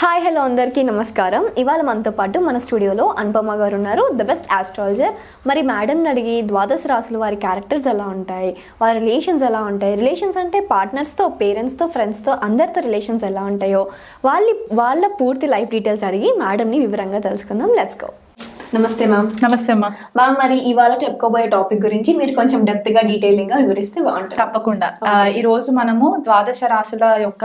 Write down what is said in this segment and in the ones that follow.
Hi hello అందరికీ నమస్కారం. ఇవాళ మనతో పాటు మన స్టూడియోలో అనుపమ గారు ఉన్నారు. ద బెస్ట్ ఆస్ట్రాలజర్ మరి మేడంని అడిగి ద్వాదశ రాసులు వారి క్యారెక్టర్స్ ఎలా ఉంటాయి? వారి రిలేషన్స్ ఎలా ఉంటాయి? రిలేషన్స్ అంటే పార్ట్నర్స్తో పేరెంట్స్తో ఫ్రెండ్స్తో అందరితో రిలేషన్స్ ఎలా ఉంటాయో? వాళ్ళ వాళ్ళ పూర్తి లైఫ్ డీటెయిల్స్ అడిగి మేడంని వివరంగా తెలుసుకుందాం. లెట్స్ గో నమస్తే మ్యామ్ నమస్తే అమ్మా మ్యామ్ మరి ఇవాళ చెప్పుకోబోయే టాపిక్ గురించి మీరు కొంచెం డెప్త్గా డీటెయిలింగ్గా వివరిస్తే బాగుంటుంది. తప్పకుండా. ఈ రోజు మనము ద్వాదశ రాశుల యొక్క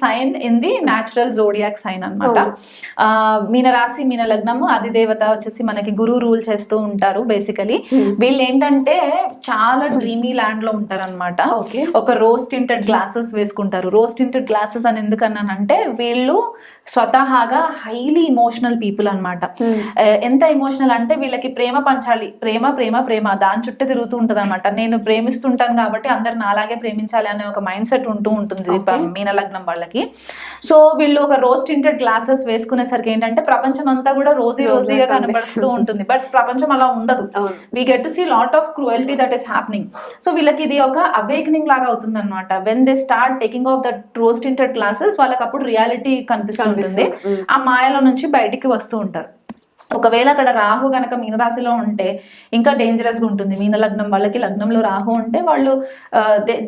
sign in the natural zodiac sign అనమాట మీనరాశి మీన లగ్నము అధిదేవత వచ్చేసి మనకి గురువు రూల్ చేస్తూ ఉంటారు బేసికలీ వీళ్ళు ఏంటంటే చాలా డ్రీమీ ల్యాండ్లో ఉంటారు అనమాట Okay. ఒక రోజ్ టింటెడ్ గ్లాసెస్ వేసుకుంటారు. రోజ్ టింటెడ్ గ్లాసెస్ అని ఎందుకన్నానంటే వీళ్ళు స్వతహాగా హైలీ ఇమోషనల్ పీపుల్ అనమాట ఎంత ఇమోషనల్ అంటే వీళ్ళకి ప్రేమ పంచాలి. ప్రేమ ప్రేమ ప్రేమ. దాని చుట్టూ తిరుగుతూ ఉంటుంది అనమాట నేను ప్రేమిస్తుంటాను కాబట్టి అందరు నాలాగే ప్రేమించాలి అనే ఒక మైండ్ సెట్ ఉంటూ ఉంటుంది. మీన లగ్నం వాళ్ళకి. సో వీళ్ళు ఒక రోజ్ టింటెడ్ గ్లాసెస్ వేసుకునేసరికి ఏంటంటే ప్రపంచం అంతా కూడా రోజీ రోజీగా కనబడుతూ ఉంటుంది. బట్ ప్రపంచం అలా ఉండదు. We get to see lot of cruelty that is happening so వీళ్ళకి ఇది ఒక అవేకనింగ్ లాగా అవుతుంది అనమాట when they start taking off the rose tinted glasses వాళ్ళకి అప్పుడు రియాలిటీ కనిపిస్తుంటుంది ఆ మాయలో నుంచి బయటికి వస్తూ ఉంటారు. ఒకవేళ అక్కడ రాహు గనక మీనరాశిలో ఉంటే ఇంకా డేంజరస్గా ఉంటుంది. మీన లగ్నం వాళ్ళకి లగ్నంలో రాహు ఉంటే వాళ్ళు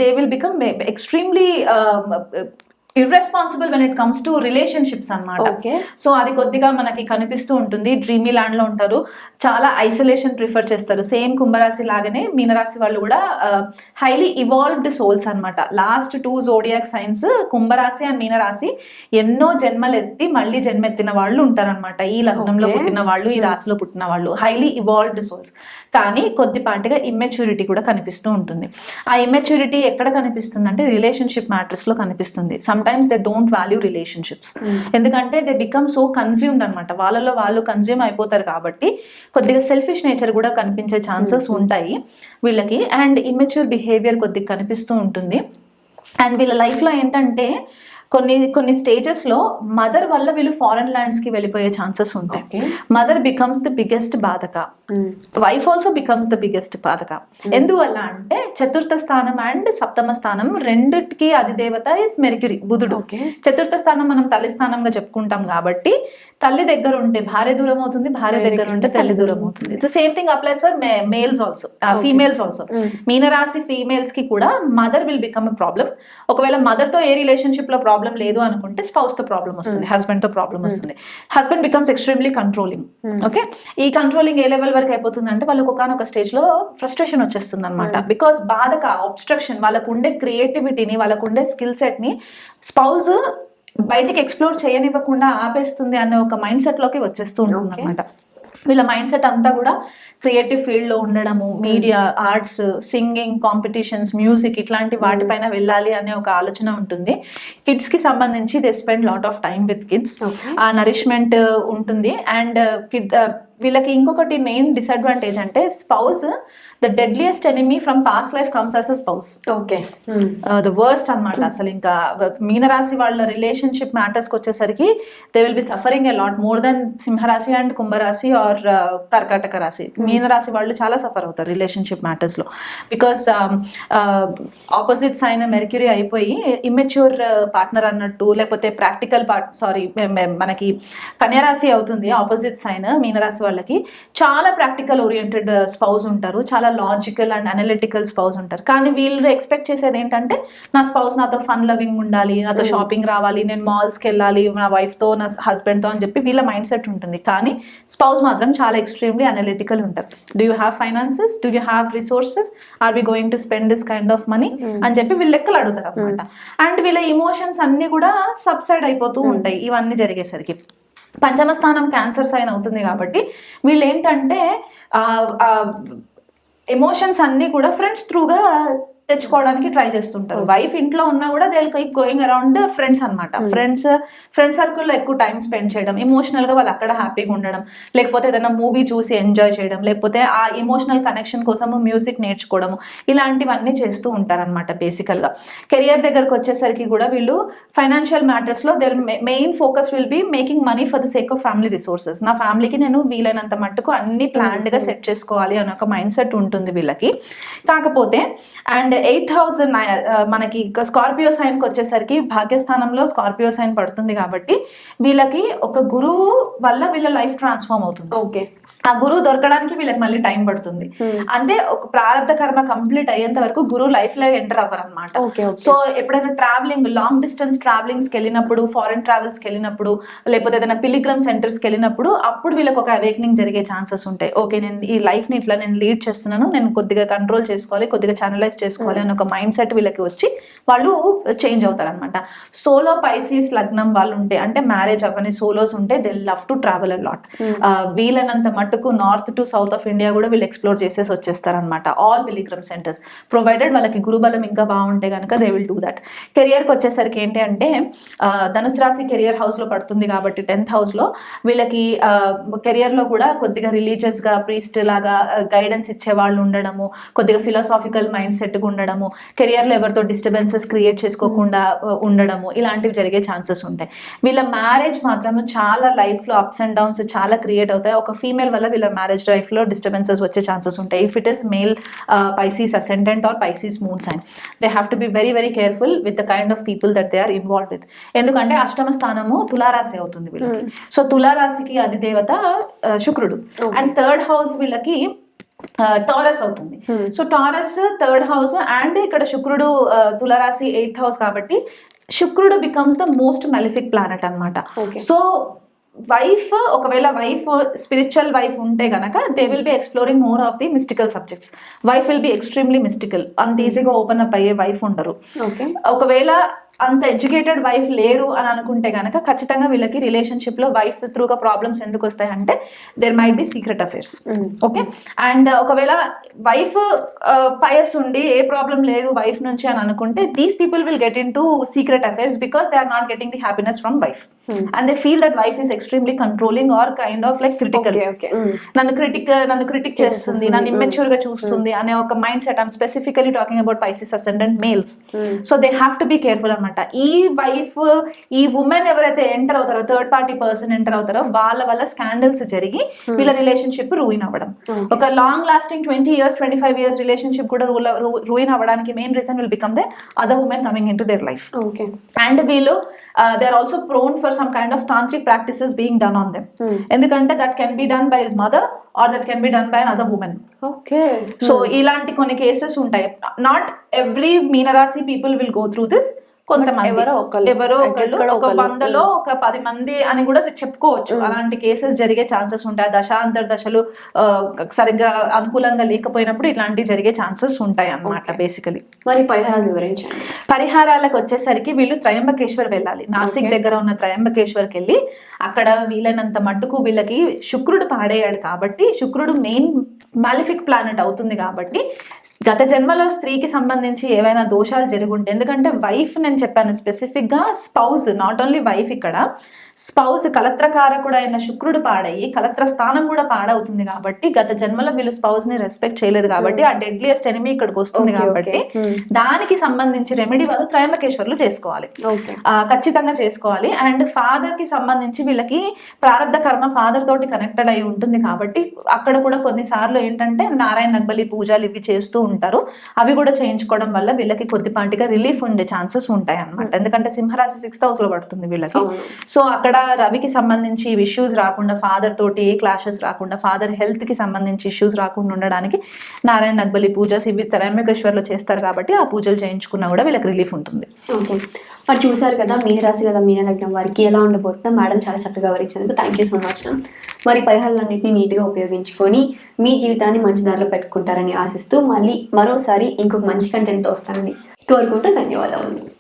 they will become extremely irresponsible when it comes to relationships Okay. So అది కొద్దిగా మనకి కనిపిస్తూ ఉంటుంది. డ్రీమీ ల్యాండ్లో ఉంటారు. చాలా ఐసోలేషన్ ప్రిఫర్ చేస్తారు. సేమ్ కుంభరాశి లాగానే మీనరాశి వాళ్ళు కూడా హైలీ ఇవాల్వ్డ్ సోల్స్ అన్నమాట. లాస్ట్ టూ జోడియాక్ సైన్స్ కుంభరాశి అండ్ మీనరాశి ఎన్నో జన్మలు ఎత్తి మళ్ళీ జన్మెత్తిన వాళ్ళు ఉంటారన్నమాట. ఈ లగ్నంలో. పుట్టిన వాళ్ళు ఈ రాశిలో పుట్టిన వాళ్ళు. హైలీ ఇవాల్వ్డ్ సోల్స్ కానీ కొద్దిపాటిగా ఇమ్మెచ్యూరిటీ కూడా కనిపిస్తూ ఉంటుంది. ఆ ఇమ్మెచ్యూరిటీ ఎక్కడ కనిపిస్తుంది అంటే రిలేషన్షిప్ మ్యాటర్స్లో కనిపిస్తుంది. Sometimes they don't value relationships ఎందుకంటే దే బికమ్ సో కన్జ్యూమ్డ్ అనమాట వాళ్ళలో వాళ్ళు కన్జ్యూమ్ అయిపోతారు కాబట్టి కొద్దిగా సెల్ఫిష్ నేచర్ కూడా కనిపించే ఛాన్సెస్ ఉంటాయి వీళ్ళకి. అండ్ ఇమ్మెచ్యూర్ బిహేవియర్ కొద్దిగా కనిపిస్తూ ఉంటుంది. అండ్ వీళ్ళ లైఫ్లో ఏంటంటే కొన్ని కొన్ని స్టేజెస్లో మదర్ వల్ల వీళ్ళు ఫారెన్ ల్యాండ్స్కి వెళ్ళిపోయే ఛాన్సెస్ ఉంటాయి. Mother becomes the biggest బాధక. Wife also becomes the biggest బాధక. ఎందువల్ల అంటే చతుర్థ స్థానం అండ్ సప్తమ స్థానం రెండిటికి అధిదేవత ఇస్ మెరిక్యూరీ బుధుడు. చతుర్థ స్థానం మనం తల్లి స్థానంగా చెప్పుకుంటాం కాబట్టి తల్లి దగ్గర ఉంటే భార్య దూరం అవుతుంది భార్య దగ్గర ఉంటే తల్లి దూరం అవుతుంది. The same thing applies for males also females also మీనరాశి ఫీమేల్స్కి కూడా mother will become a problem ఒకవేళ మదర్తో ఏ రిలేషన్షిప్లో ప్రాబ్లం లేదు అనుకుంటే స్పౌస్తో ప్రాబ్లం వస్తుంది హస్బెండ్తో ప్రాబ్లం వస్తుంది. Husband becomes extremely controlling okay ఈ కంట్రోలింగ్ ఏ లెవెల్ వరకు అయిపోతుంది అంటే వాళ్ళకి ఒకనొక స్టేజ్లో ఫ్రస్ట్రేషన్ వచ్చేస్తుంది అనమాట బికాస్ బాధక ఆబ్స్ట్రక్షన్ వాళ్ళకు ఉండే క్రియేటివిటీని వాళ్ళకు ఉండే స్కిల్ సెట్ని స్పౌజ్ బయటికి ఎక్స్ప్లోర్ చేయనివ్వకుండా ఆపేస్తుంది అనే ఒక మైండ్ సెట్లోకి వచ్చేస్తూ ఉంటుంది అనమాట వీళ్ళ మైండ్ సెట్ అంతా కూడా క్రియేటివ్ ఫీల్డ్లో ఉండడము media arts singing competitions music ఇట్లాంటి వాటిపైన వెళ్ళాలి అనే ఒక ఆలోచన ఉంటుంది. కిడ్స్కి సంబంధించి they spend lot of time with kids. ఆ నరిష్మెంట్ ఉంటుంది. అండ్ కిడ్ వీళ్ళకి ఇంకొకటి మెయిన్ డిసడ్వాంటేజ్ అంటే spouse the deadliest enemy from past life comes as a spouse okay the worst అన్నమాట. అసలు ఇంకా మీనరాశి వాళ్ళ రిలేషన్షిప్ మ్యాటర్స్కి వచ్చేసరికి they will be suffering a lot more then సింహరాశి అండ్ కుంభరాశి ఆర్ కర్కాటక రాశి. మీనరాశి వాళ్ళు చాలా సఫర్ అవుతారు రిలేషన్షిప్ మ్యాటర్స్లో బికాస్ ఆపోజిట్ సైన్ మెర్క్యూరీ అయిపోయి ఇమ్మెచ్యూర్ పార్ట్నర్ అన్నట్టు లేకపోతే ప్రాక్టికల్ పార్ట్ సారీ మనకి కన్యారాశి అవుతుంది ఆపోజిట్ సైన్ మీనరాశి వాళ్ళకి. చాలా ప్రాక్టికల్ ఓరియంటెడ్ స్పౌజ్ ఉంటారు. చాలా లాజికల్ అండ్ అనలిటికల్ స్పౌస్ ఉంటారు. కానీ వీళ్ళు ఎక్స్పెక్ట్ చేసేది ఏంటంటే నా స్పౌస్ నాతో ఫన్ లవింగ్ ఉండాలి నాతో షాపింగ్ రావాలి నేను మాల్స్కి వెళ్ళాలి నా వైఫ్తో నా హస్బెండ్తో అని చెప్పి వీళ్ళ మైండ్ సెట్ ఉంటుంది. కానీ స్పౌస్ మాత్రం చాలా ఎక్స్ట్రీమ్లీ అనలిటికల్ ఉంటారు. Do you have finances do you have resources are we going to spend this kind of money అని చెప్పి వీళ్ళు లెక్కలు అడుగుతారు అనమాట అండ్ వీళ్ళ ఇమోషన్స్ అన్ని కూడా సబ్సైడ్ అయిపోతూ ఉంటాయి ఇవన్నీ జరిగేసరికి. పంచమ స్థానం క్యాన్సర్ సైన్ అవుతుంది కాబట్టి వీళ్ళు ఏంటంటే ఎమోషన్స్ అన్నీ కూడా ఫ్రెండ్స్ త్రూగా తెచ్చుకోవడానికి ట్రై చేస్తుంటారు. వైఫ్ ఇంట్లో ఉన్నా కూడా దే గోయింగ్ అరౌండ్ ఫ్రెండ్స్ అనమాట ఫ్రెండ్స్ ఫ్రెండ్ సర్కిల్లో ఎక్కువ టైం స్పెండ్ చేయడం ఎమోషనల్గా వాళ్ళు అక్కడ హ్యాపీగా ఉండడం లేకపోతే ఏదైనా మూవీ చూసి ఎంజాయ్ చేయడం లేకపోతే ఆ ఎమోషనల్ కనెక్షన్ కోసము మ్యూజిక్ నేర్చుకోవడము ఇలాంటివన్నీ చేస్తూ ఉంటారనమాట బేసికల్గా. కెరియర్ దగ్గరకు వచ్చేసరికి కూడా వీళ్ళు financial మ్యాటర్స్లో their main focus will be making money for the sake of family resources నా ఫ్యామిలీకి నేను వీలైనంత మట్టుకు అన్ని ప్లాన్డ్గా సెట్ చేసుకోవాలి అనే ఒక మైండ్ సెట్ ఉంటుంది వీళ్ళకి. కాకపోతే అండ్ ఎయిత్ హౌస్ మనకి స్కార్పియో సైన్కి వచ్చేసరికి భాగ్యస్థానంలో స్కార్పియో సైన్ పడుతుంది కాబట్టి వీళ్ళకి ఒక గురువు వల్ల వీళ్ళ లైఫ్ ట్రాన్స్ఫార్మ్ అవుతుంది. ఓకే. ఆ గురువు దొరకడానికి వీళ్ళకి మళ్ళీ టైం పడుతుంది. అంటే ఒక ప్రారంభ కర్మ కంప్లీట్ అయ్యేంత వరకు గురువు లైఫ్లో ఎంటర్ అవ్వరు అనమాట Okay, okay. సో ఎప్పుడైనా ట్రావెలింగ్ లాంగ్ డిస్టెన్స్ ట్రావెలింగ్స్కి వెళ్ళినప్పుడు ఫారెన్ ట్రావెల్స్కి వెళ్ళినప్పుడు లేకపోతే ఏదైనా పిలిగ్రమ్ సెంటర్స్కి వెళ్ళినప్పుడు అప్పుడు వీళ్ళకి ఒక అవేక్నింగ్ జరిగే ఛాన్సెస్ ఉంటాయి. ఓకే నేను ఈ లైఫ్ని ఇట్లా నేను లీడ్ చేస్తున్నాను నేను కొద్దిగా కంట్రోల్ చేసుకోవాలి కొద్దిగా ఛానలైజ్ చేసుకోవాలి అని ఒక మైండ్ సెట్ వీళ్ళకి వచ్చి వాళ్ళు చేంజ్ అవుతారు అనమాట సోలో పైసీస్ లగ్నం వాళ్ళు ఉంటే అంటే మ్యారేజ్ అవ్వని సోలోస్ ఉంటే they love to travel a lot వీళ్ళనంత మట్టుకు north to south of India కూడా వీళ్ళు ఎక్స్ప్లోర్ చేసేసి వచ్చేస్తారనమాట ఆల్ పిలిగ్రమ్ సెంటర్స్ ప్రొవైడెడ్ వాళ్ళకి గురుబలం ఇంకా బాగుంటే కనుక దే విల్ డూ దట్ కెరియర్కి వచ్చేసరికి ఏంటి అంటే ధనుసు రాశి కెరియర్ హౌస్లో పడుతుంది కాబట్టి టెన్త్ హౌస్లో వీళ్ళకి కెరియర్లో కూడా కొద్దిగా రిలీజియస్గా ప్రీస్ట్ లాగా గైడెన్స్ ఇచ్చే వాళ్ళు ఉండడము కొద్దిగా ఫిలాసాఫికల్ మైండ్ సెట్గా ఉండడము కెరియర్లో ఎవరితో డిస్టర్బెన్సెస్ క్రియేట్ చేసుకోకుండా ఉండడము ఇలాంటివి జరిగే ఛాన్సెస్ ఉంటాయి. వీళ్ళ మ్యారేజ్ మాత్రం చాలా లైఫ్లో అప్స్ అండ్ డౌన్స్ చాలా క్రియేట్ అవుతాయి. ఒక ఫీమేల్ వల్ల వీళ్ళ మ్యారేజ్ లైఫ్లో డిస్టర్బెన్సెస్ వచ్చే ఛాన్సెస్ ఉంటాయి. If it is male Pisces ascendant or Pisces moon sign they have to be very very careful with the kind of people that they are involve with ఎందుకంటే అష్టమ స్థానము తులారాశి అవుతుంది వీళ్ళకి. సో తులారాశికి అది దేవత ఆ, శుక్రుడు. అండ్ థర్డ్ హౌస్ వీళ్ళకి టారస్ అవుతుంది. So Taurus third house and ఇక్కడ శుక్రుడు తులారాశి ఎయిత్ హౌస్ కాబట్టి శుక్రుడు becomes the most malefic planet అనమాట. సో వైఫ్ ఒకవేళ వైఫ్ స్పిరిచువల్ వైఫ్ ఉంటే గనక they will be exploring more of the mystical subjects wife will be extremely mystical అంత ఈజీగా ఓపెన్ అప్ అయ్యే వైఫ్ ఉండరు. ఓకే ఒకవేళ అంత ఎడ్యుకేటెడ్ వైఫ్ లేరు అని అనుకుంటే గనక ఖచ్చితంగా వీళ్ళకి రిలేషన్షిప్లో వైఫ్ త్రూగా ప్రాబ్లమ్స్ ఎందుకు వస్తాయి అంటే there might be secret affairs okay and ఒకవేళ వైఫ్ పయస్ ఉండి ఏ ప్రాబ్లం లేదు వైఫ్ నుంచి అని అనుకుంటే these people will get into secret affairs because they are not getting the happiness from wife and they feel that wife is extremely controlling or kind of like critical నన్ను critic నన్ను critic చేస్తుంది నన్ను ఇమ్మెచ్యూర్గా చూస్తుంది అనే ఒక mindset I'm specifically talking about Pisces ascendant males so they have to be careful అనమాట ఈ వైఫ్ ఈ ఉమెన్ ఎవరైతే ఎంటర్ అవుతారో థర్డ్ పార్టీ పర్సన్ ఎంటర్ అవుతారో వాళ్ళ వల్ల స్కాండల్స్ జరిగి వీళ్ళ రిలేషన్షిప్ రూయిన్ అవ్వడం. ఒక long lasting twenty years twenty five years relationship కూడా రూయిన్ అవ్వడానికి main reason will become they other women coming into their life and వీళ్ళు they are also prone for some kind of tantric practices being done on them ఎందుకంటే that can be done by mother or that can be done by other women okay so ఇలాంటి కొన్ని cases ఉంటాయి. Not every మీనరాశి people will go through this కొంతమంది. ఎవరో ఒకళ్ళు. ఎవరో ఒకళ్ళు ఒక. వందలో ఒక పది మంది అని కూడా చెప్పుకోవచ్చు. అలాంటి కేసెస్ జరిగే ఛాన్సెస్ ఉంటాయి. దశాంతర దశలు సరిగ్గా అనుకూలంగా లేకపోయినప్పుడు ఇట్లాంటివి జరిగే ఛాన్సెస్ ఉంటాయి అన్నమాట బేసికలీ. మరి పరిహారాలు వివరించండి. పరిహారాలకు వచ్చేసరికి వీళ్ళు త్రయంబకేశ్వర్ వెళ్ళాలి. నాసిక్ దగ్గర ఉన్న త్రయంబకేశ్వర్కి వెళ్ళి అక్కడ వీలైనంత మట్టుకు వీళ్ళకి శుక్రుడు పాడేయాడు కాబట్టి శుక్రుడు మెయిన్ మాలిఫిక్ ప్లానెట్ అవుతుంది కాబట్టి గత జన్మలో స్త్రీకి సంబంధించి ఏవైనా దోషాలు జరుగుంటే ఎందుకంటే వైఫ్ నేను చెప్పాను స్పెసిఫిక్గా స్పౌస్ నాట్ ఓన్లీ వైఫ్ ఇక్కడ స్పౌస్ కలత్రకారకుడు అయిన శుక్రుడు పాడయ్యి కలత్ర స్థానం కూడా పాడవుతుంది కాబట్టి గత జన్మలో వీళ్ళు స్పౌస్ని రెస్పెక్ట్ చేయలేదు కాబట్టి ఆ డెడ్లియస్ట్ ఎనిమి ఇక్కడికి వస్తుంది. కాబట్టి దానికి సంబంధించి రెమెడీ వాళ్ళు త్రయంబకేశ్వర్లు చేసుకోవాలి. ఖచ్చితంగా చేసుకోవాలి. అండ్ ఫాదర్కి సంబంధించి వీళ్ళకి ప్రారంభ కర్మ ఫాదర్ తోటి కనెక్టెడ్ అయి ఉంటుంది కాబట్టి అక్కడ కూడా కొన్నిసార్లు ఏంటంటే నారాయణ నగ్బలి పూజలు ఇవి చేస్తూ ఉంటారు. అవి కూడా చేయించుకోవడం వల్ల వీళ్ళకి కొద్దిపాటిగా రిలీఫ్ ఉండే ఛాన్సెస్ ఉంటాయి అనమాట ఎందుకంటే సింహరాశి సిక్స్త్ హౌస్లో పడుతుంది వీళ్ళకి. సో అక్కడ రవికి సంబంధించి ఇష్యూస్ రాకుండా ఫాదర్ తోటి ఏ క్లాషెస్ రాకుండా ఫాదర్ హెల్త్కి సంబంధించి ఇష్యూస్ రాకుండా ఉండడానికి నారాయణ నగ్బలి పూజస్ ఇవి తెరమేకేశ్వర్లో చేస్తారు కాబట్టి ఆ పూజలు చేయించుకున్నా కూడా వీళ్ళకి రిలీఫ్ ఉంటుంది. మరి చూసారు కదా మీనరాశి కదా మీన లగ్నం వారికి ఎలా ఉండబోతుందో మేడం చాలా చక్కగా వివరించినందుకు thank you so much ma'am మరి పరిహారాలన్నింటినీ నీట్గా ఉపయోగించుకొని మీ జీవితాన్ని మంచి దారిలో పెట్టుకుంటారని ఆశిస్తూ మళ్ళీ మరోసారి ఇంకొక మంచి కంటెంట్తో వస్తానని కోరుకుంటూ ధన్యవాదాలు